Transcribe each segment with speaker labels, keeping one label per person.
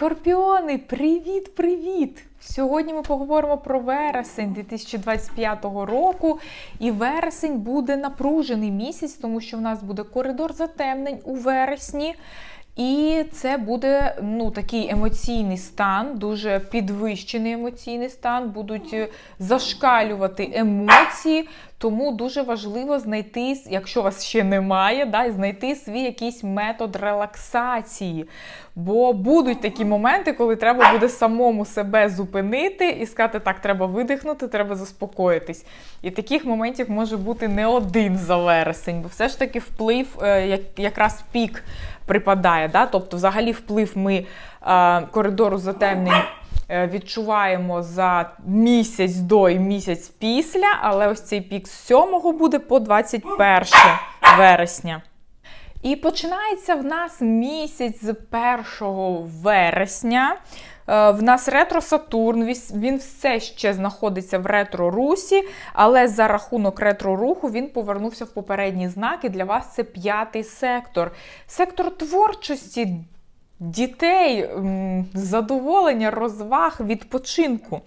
Speaker 1: Скорпіони, привіт-привіт! Сьогодні ми поговоримо про вересень 2025 року. І вересень буде напружений місяць, тому що в нас буде коридор затемнень у вересні. І це буде ну, такий емоційний стан, дуже підвищений емоційний стан, будуть е, зашкалювати емоції. Тому дуже важливо знайти, якщо вас ще немає, да, знайти свій якийсь метод релаксації. Бо будуть такі моменти, коли треба буде самому себе зупинити і сказати, так, треба видихнути, треба заспокоїтись. І таких моментів може бути не один за вересень, бо все ж таки вплив, е, як, якраз пік припадає. Да? Тобто, взагалі, вплив ми е, коридору затемнень. Е, Відчуваємо за місяць до і місяць після, але ось цей пік з 7 буде по 21 вересня. І починається в нас місяць з 1 вересня. Е, В нас ретро Сатурн, він все ще знаходиться в ретро русі, але за рахунок ретро руху він повернувся в попередні знаки. Для вас це п'ятий сектор. Сектор творчості, дітей, задоволення, розваг, відпочинку.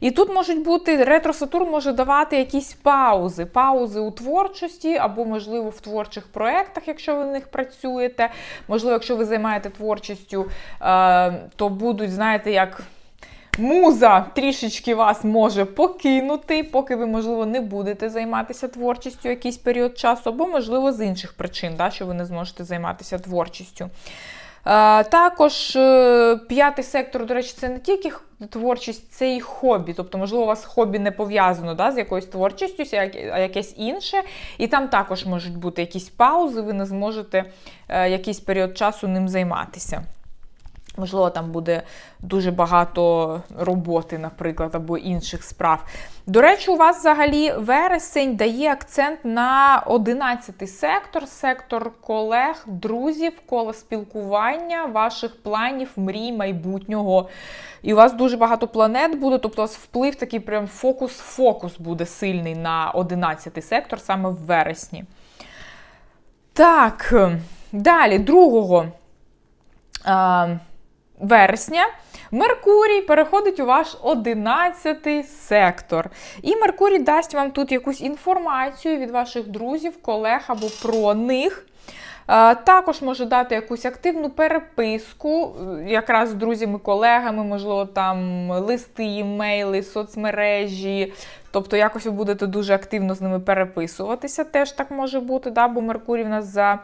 Speaker 1: І тут можуть бути ретро Сатурн може давати якісь паузи, паузи у творчості, або, можливо, в творчих проєктах, якщо ви в них працюєте. Можливо, якщо ви займаєте творчістю, е, то будуть, знаєте, як. Муза трішечки вас може покинути, поки ви, можливо, не будете займатися творчістю якийсь період часу, або, можливо, з інших причин, да, що ви не зможете займатися творчістю. Е, Також е, п'ятий сектор, до речі, це не тільки творчість, це і хобі. Тобто, можливо, у вас хобі не пов'язано да, з якоюсь творчістю, а якесь інше. І там також можуть бути якісь паузи, ви не зможете е, якийсь період часу ним займатися. Можливо, там буде дуже багато роботи, наприклад, або інших справ. До речі, у вас взагалі вересень дає акцент на 11-й сектор, сектор колег, друзів, коло спілкування, ваших планів, мрій, майбутнього. І у вас дуже багато планет буде, тобто у вас вплив такий прям фокус-фокус буде сильний на 11-й сектор саме в вересні. Так, далі, другого вересня Меркурій переходить у ваш 11 сектор. І Меркурій дасть вам тут якусь інформацію від ваших друзів, колег або про них. Також може дати якусь активну переписку, е, якраз з друзями, колегами, можливо, там листи, імейли, соцмережі. Тобто, якось ви будете дуже активно з ними переписуватися. Теж так може бути, да, бо Меркурій в нас за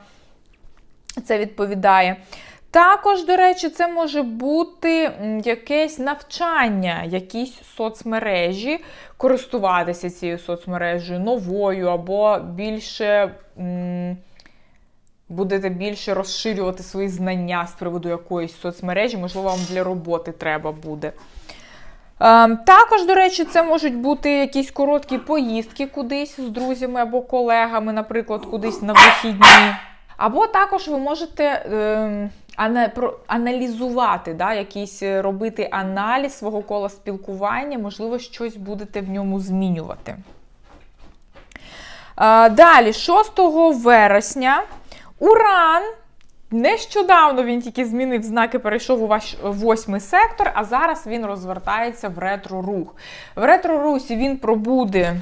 Speaker 1: це відповідає. Також, до речі, це може бути якесь навчання, якісь соцмережі, користуватися цією соцмережею новою, або більше м, будете більше розширювати свої знання з приводу якоїсь соцмережі, можливо, вам для роботи треба буде. Ем, Також, до речі, це можуть бути якісь короткі поїздки кудись з друзями або колегами, наприклад, кудись на вихідні. Або також ви можете ем, ана- про- аналізувати, да, якийсь е, робити аналіз свого кола спілкування, можливо, щось будете в ньому змінювати. Е, Далі, 6 вересня, Уран. Нещодавно він тільки змінив знаки, перейшов у ваш восьмий сектор, а зараз він розвертається в ретро-рух. В ретро-русі він пробуде.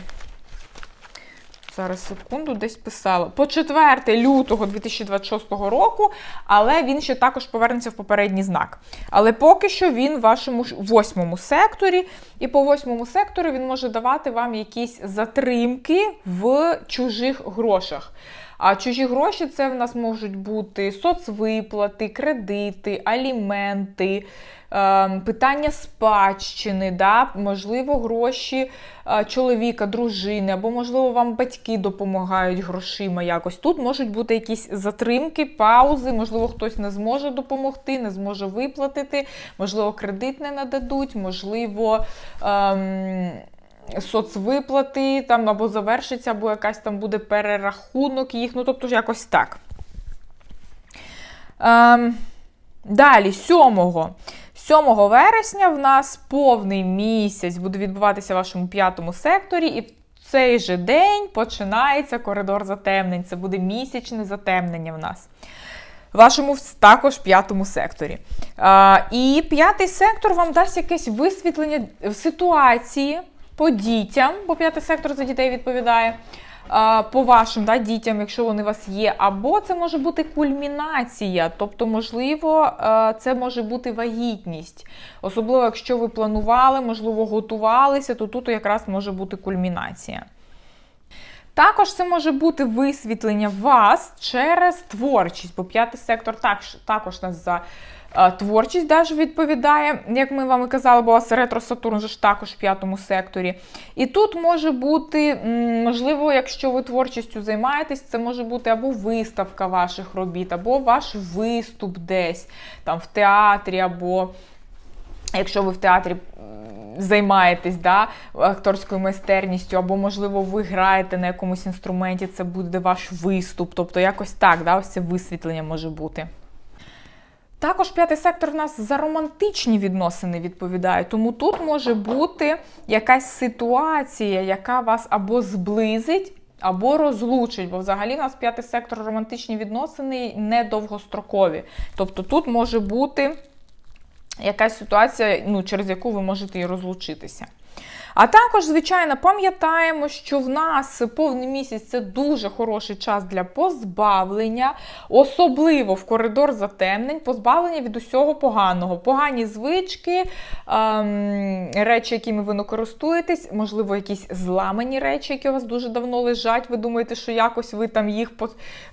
Speaker 1: Зараз секунду, десь писала. По 4 лютого 2026 року, але він ще також повернеться в попередній знак. Але поки що він в вашому восьмому секторі, і по восьмому сектору він може давати вам якісь затримки в чужих грошах. А чужі гроші це в нас можуть бути соцвиплати, кредити, аліменти, питання спадщини, да? можливо, гроші е, чоловіка, дружини, або, можливо, вам батьки допомагають грошима якось. Тут можуть бути якісь затримки, паузи, можливо, хтось не зможе допомогти, не зможе виплатити, можливо, кредит не нададуть, можливо. Ем, соцвиплати там або завершиться, або якась там буде перерахунок їх. Ну, тобто, якось так. Ем, далі, 7. 7 вересня в нас повний місяць буде відбуватися в вашому п'ятому секторі, і в цей же день починається коридор затемнень. Це буде місячне затемнення в нас. вашому також п'ятому секторі. А, і п'ятий сектор вам дасть якесь висвітлення ситуації по дітям, бо п'ятий сектор за дітей відповідає. По вашим да, дітям, якщо вони у вас є, або це може бути кульмінація, тобто, можливо, це може бути вагітність. Особливо, якщо ви планували, можливо, готувалися, то тут якраз може бути кульмінація. Також це може бути висвітлення вас через творчість, бо п'ятий сектор також, також нас за творчість даже відповідає, як ми вам і казали, бо у ретро-Сатурн же ж також в п'ятому секторі. І тут може бути, можливо, якщо ви творчістю займаєтесь, це може бути або виставка ваших робіт, або ваш виступ десь там в театрі, або Якщо ви в театрі займаєтесь да, акторською майстерністю, або, можливо, ви граєте на якомусь інструменті, це буде ваш виступ. Тобто якось так, да, ось це висвітлення може бути. Також п'ятий сектор у нас за романтичні відносини відповідає, тому тут може бути якась ситуація, яка вас або зблизить, або розлучить, бо взагалі у нас п'ятий сектор романтичні відносини не довгострокові. Тобто тут може бути якась ситуація, ну, через яку ви можете і розлучитися. А також, звичайно, пам'ятаємо, що в нас повний місяць це дуже хороший час для позбавлення, особливо в коридор затемнень, позбавлення від усього поганого. Погані звички, ем, речі, якими ви не користуєтесь, можливо, якісь зламані речі, які у вас дуже давно лежать. Ви думаєте, що якось ви там їх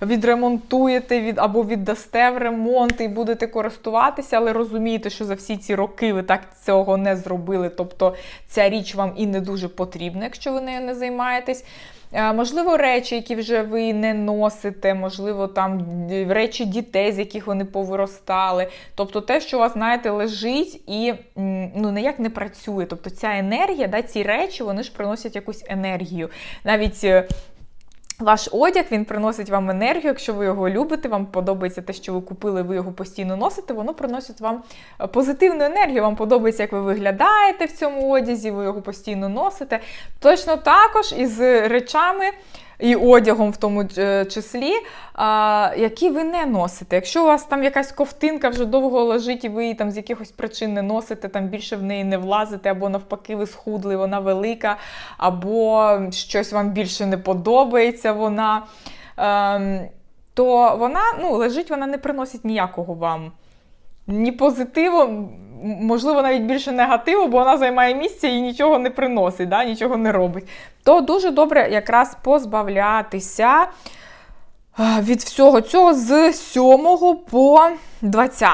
Speaker 1: відремонтуєте від, або віддасте в ремонт і будете користуватися, але розумієте, що за всі ці роки ви так цього не зробили. Тобто ця річ вам і не дуже потрібна, якщо ви нею не займаєтесь. Е, Можливо, речі, які вже ви не носите, можливо, там речі дітей, з яких вони повиростали. Тобто те, що у вас, знаєте, лежить і ну, ніяк не працює. Тобто ця енергія, да, ці речі, вони ж приносять якусь енергію. Навіть е, ваш одяг він приносить вам енергію, якщо ви його любите, вам подобається те, що ви купили, ви його постійно носите, воно приносить вам е, позитивну енергію. Вам подобається, як ви виглядаєте в цьому одязі, ви його постійно носите. Точно також із речами. І одягом в тому е, числі, які ви не носите. Якщо у вас там якась ковтинка вже довго лежить, і ви її там з якихось причин не носите, там більше в неї не влазите, або навпаки, ви схудли, вона велика, або щось вам більше не подобається вона, ем, то вона ну, лежить, вона не приносить ніякого вам ні позитиву, можливо, навіть більше негативу, бо вона займає місце і нічого не приносить, да, нічого не робить. То дуже добре якраз позбавлятися від всього цього з 7 по 20.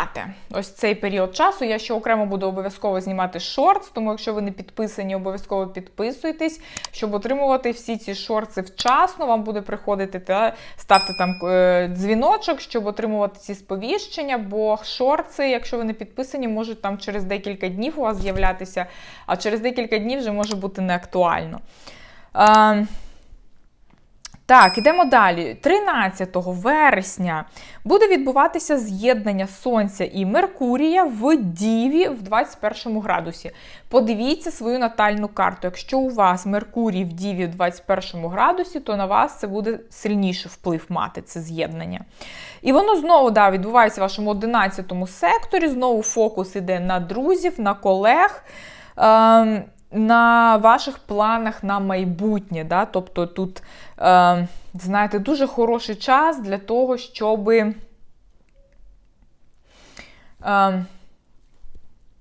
Speaker 1: Ось цей період часу. Я ще окремо буду обов'язково знімати шортс, тому якщо ви не підписані, обов'язково підписуйтесь, щоб отримувати всі ці шорти вчасно. Вам буде приходити та ставте там е, дзвіночок, щоб отримувати ці сповіщення, бо шорти, якщо ви не підписані, можуть там через декілька днів у вас з'являтися, а через декілька днів вже може бути неактуально. Так, ідемо далі. 13 вересня буде відбуватися з'єднання Сонця і Меркурія в Діві в 21 градусі. Подивіться свою натальну карту. Якщо у вас Меркурій в Діві в 21 градусі, то на вас це буде сильніший вплив мати це з'єднання. І воно знову да, відбувається в вашому 11 секторі. Знову фокус іде на друзів, на колег. Ем, на ваших планах на майбутнє. Да? Тобто тут, е, знаєте, дуже хороший час для того, щоб е,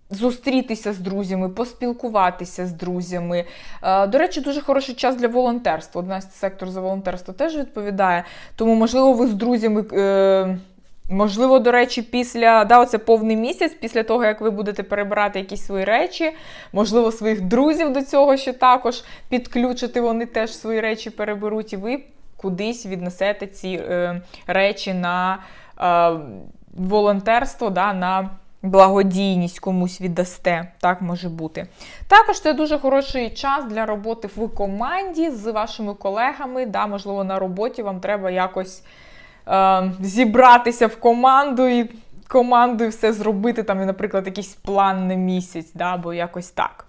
Speaker 1: зустрітися з друзями, поспілкуватися з друзями. Е, до речі, дуже хороший час для волонтерства. 11 сектор за волонтерство теж відповідає. Тому, можливо, ви з друзями. Можливо, до речі, після да, оце повний місяць, після того, як ви будете перебирати якісь свої речі, можливо, своїх друзів до цього ще також підключити, вони теж свої речі переберуть, і ви кудись віднесете ці е, речі на е, волонтерство, да, на благодійність комусь віддасте. Так може бути. Також це дуже хороший час для роботи в команді з вашими колегами. Да, Можливо, на роботі вам треба якось е, зібратися в команду і командою все зробити, там, наприклад, якийсь план на місяць, да, або якось так.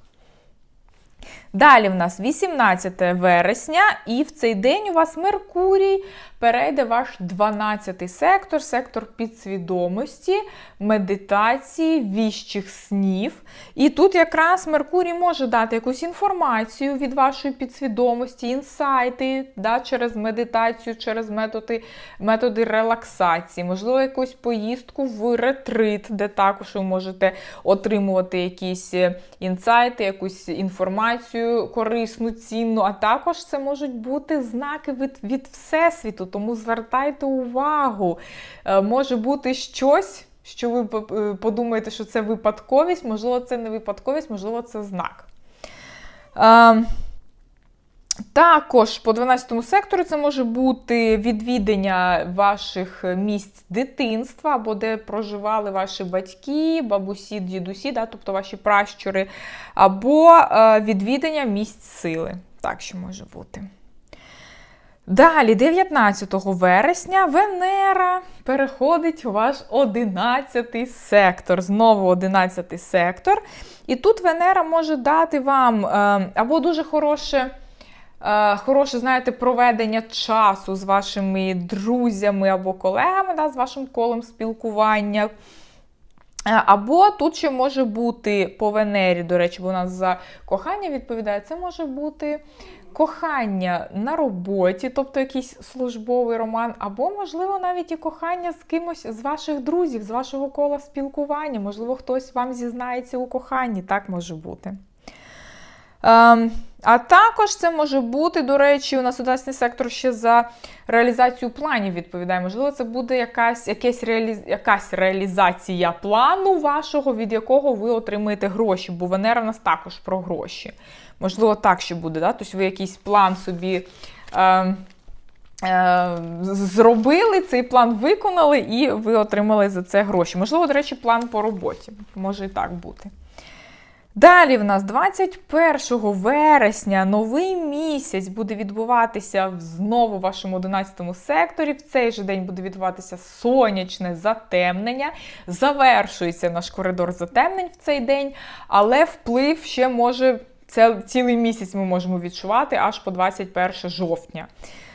Speaker 1: Далі в нас 18 вересня, і в цей день у вас Меркурій перейде ваш 12-й сектор, сектор підсвідомості, медитації, віщих снів. І тут якраз Меркурій може дати якусь інформацію від вашої підсвідомості, інсайти да, через медитацію, через методи, методи релаксації, можливо, якусь поїздку в ретрит, де також ви можете отримувати якісь е, інсайти, якусь інформацію корисну, цінну, а також це можуть бути знаки від, від Всесвіту, тому звертайте увагу. Е, Може бути щось. Що ви е, подумаєте, що це випадковість, можливо, це не випадковість, можливо, це знак. Також по 12 сектору це може бути відвідання ваших місць дитинства, або де проживали ваші батьки, бабусі, дідусі, да, тобто ваші пращури, або е, відвідання місць сили. Так що може бути. Далі, 19 вересня, Венера переходить у ваш 11 сектор. Знову 11 сектор. І тут Венера може дати вам е, або дуже хороше. Е, Хороше, знаєте, проведення часу з вашими друзями або колегами, да, з вашим колом спілкування. Е, Або тут ще може бути по Венері, до речі, бо у нас за кохання відповідає, це може бути кохання на роботі, тобто якийсь службовий роман, або, можливо, навіть і кохання з кимось з ваших друзів, з вашого кола спілкування. Можливо, хтось вам зізнається у коханні, так може бути. Ем, а також це може бути, до речі, у нас 11 сектор ще за реалізацію планів відповідає. Можливо, це буде якась якась, реаліз... якась реалізація плану вашого, від якого ви отримаєте гроші, бо Венера в нас також про гроші. Можливо, так ще буде. Да? Тобто ви якийсь план собі. Е... Зробили цей план, виконали, і ви отримали за це гроші. Можливо, до речі, план по роботі. Може і так бути. Далі в нас 21 вересня новий місяць буде відбуватися знову в вашому 11 секторі. В цей же день буде відбуватися сонячне затемнення. Завершується наш коридор затемнень в цей день, але вплив ще може це цілий місяць ми можемо відчувати аж по 21 жовтня.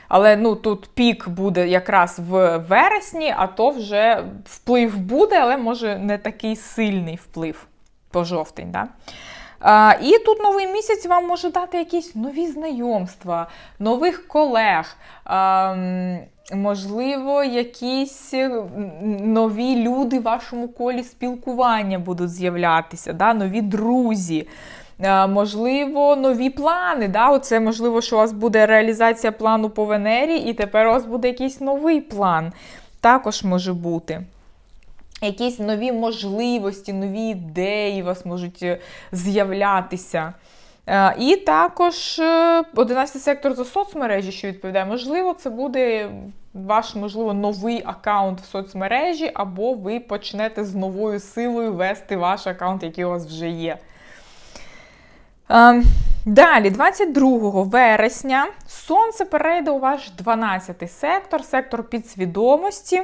Speaker 1: Але ну тут пік буде якраз в вересні, а то вже вплив буде, але може не такий сильний вплив по жовтень. Да? А, І тут новий місяць вам може дати якісь нові знайомства, нових колег, а, можливо, якісь нові люди в вашому колі спілкування будуть з'являтися, да? нові друзі. Можливо, нові плани. Да? Оце можливо, що у вас буде реалізація плану по Венері, і тепер у вас буде якийсь новий план. Також може бути. Якісь нові можливості, нові ідеї у вас можуть з'являтися. І також 11 сектор за соцмережі, що відповідає, можливо, це буде ваш, можливо, новий аккаунт в соцмережі, або ви почнете з новою силою вести ваш аккаунт, який у вас вже є. Далі, 22 вересня, сонце перейде у ваш 12 сектор, сектор підсвідомості.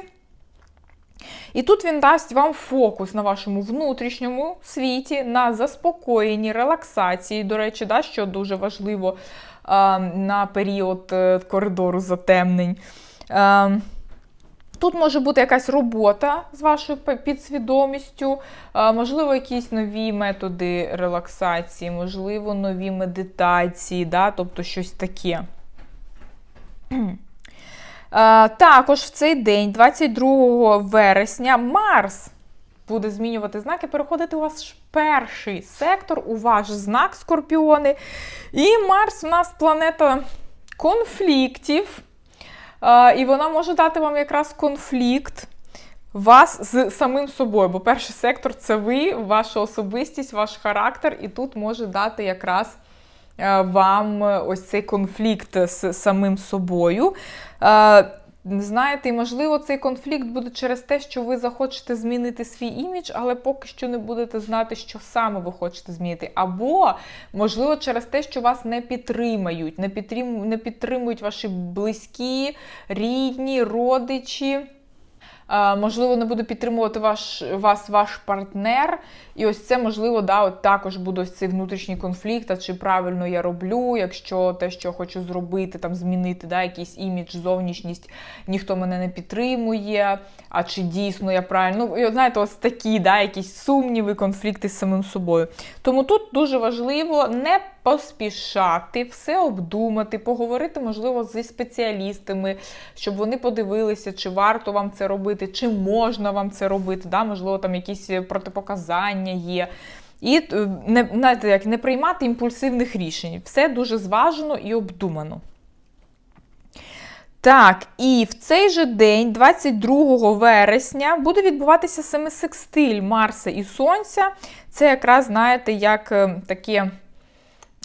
Speaker 1: І тут він дасть вам фокус на вашому внутрішньому світі, на заспокоєнні, релаксації. До речі, да, що дуже важливо а, на період е, коридору затемнень. А, Тут може бути якась робота з вашою підсвідомістю, можливо, якісь нові методи релаксації, можливо, нові медитації, да? тобто щось таке. Також в цей день, 22 вересня, Марс буде змінювати знаки, переходити у вас перший сектор, у ваш знак Скорпіони. І Марс у нас планета конфліктів. І вона може дати вам якраз конфлікт вас з самим собою. Бо перший сектор це ви, ваша особистість, ваш характер, і тут може дати якраз вам ось цей конфлікт з самим собою. Знаєте, і можливо, цей конфлікт буде через те, що ви захочете змінити свій імідж, але поки що не будете знати, що саме ви хочете змінити. Або, можливо, через те, що вас не підтримають, не підтримують ваші близькі, рідні, родичі. Можливо, не буде підтримувати ваш, вас ваш партнер. І ось це, можливо, да, от також буде ось цей внутрішній конфлікт, а чи правильно я роблю, якщо те, що хочу зробити, там змінити да, якийсь імідж, зовнішність, ніхто мене не підтримує, а чи дійсно я правильно. Ну, знаєте, ось такі да, якісь сумніви, конфлікти з самим собою. Тому тут дуже важливо не поспішати, все обдумати, поговорити, можливо, зі спеціалістами, щоб вони подивилися, чи варто вам це робити, чи можна вам це робити. Да? Можливо, там якісь протипоказання є. І е, не, знаєте, як, не приймати імпульсивних рішень. Все дуже зважено і обдумано. Так, і в цей же день, 22 вересня, буде відбуватися саме секстиль Марса і Сонця. Це якраз, знаєте, як е, таке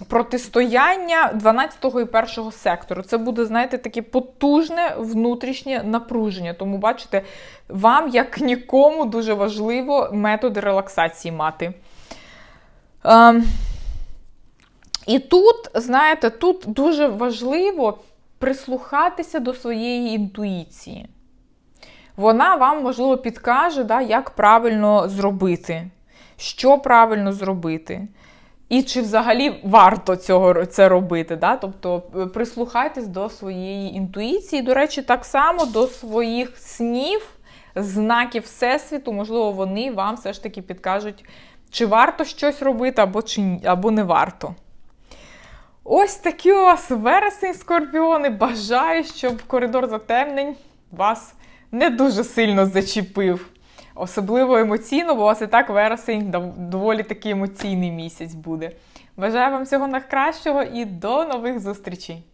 Speaker 1: протистояння 12 і 1 сектору. Це буде, знаєте, таке потужне внутрішнє напруження. Тому, бачите, вам, як нікому, дуже важливо методи релаксації мати. Ем, і тут, знаєте, тут дуже важливо прислухатися до своєї інтуїції. Вона вам, можливо, підкаже, да, як правильно зробити, що правильно зробити. І чи взагалі варто цього це робити? Да? Тобто прислухайтесь до своєї інтуїції. До речі, так само до своїх снів, знаків Всесвіту, можливо, вони вам все ж таки підкажуть, чи варто щось робити, або, чи, або не варто. Ось такі у вас вересень, скорпіони. Бажаю, щоб коридор затемнень вас не дуже сильно зачепив. Особливо емоційно, бо у вас і так вересень доволі такий емоційний місяць буде. Бажаю вам всього найкращого і до нових зустрічей!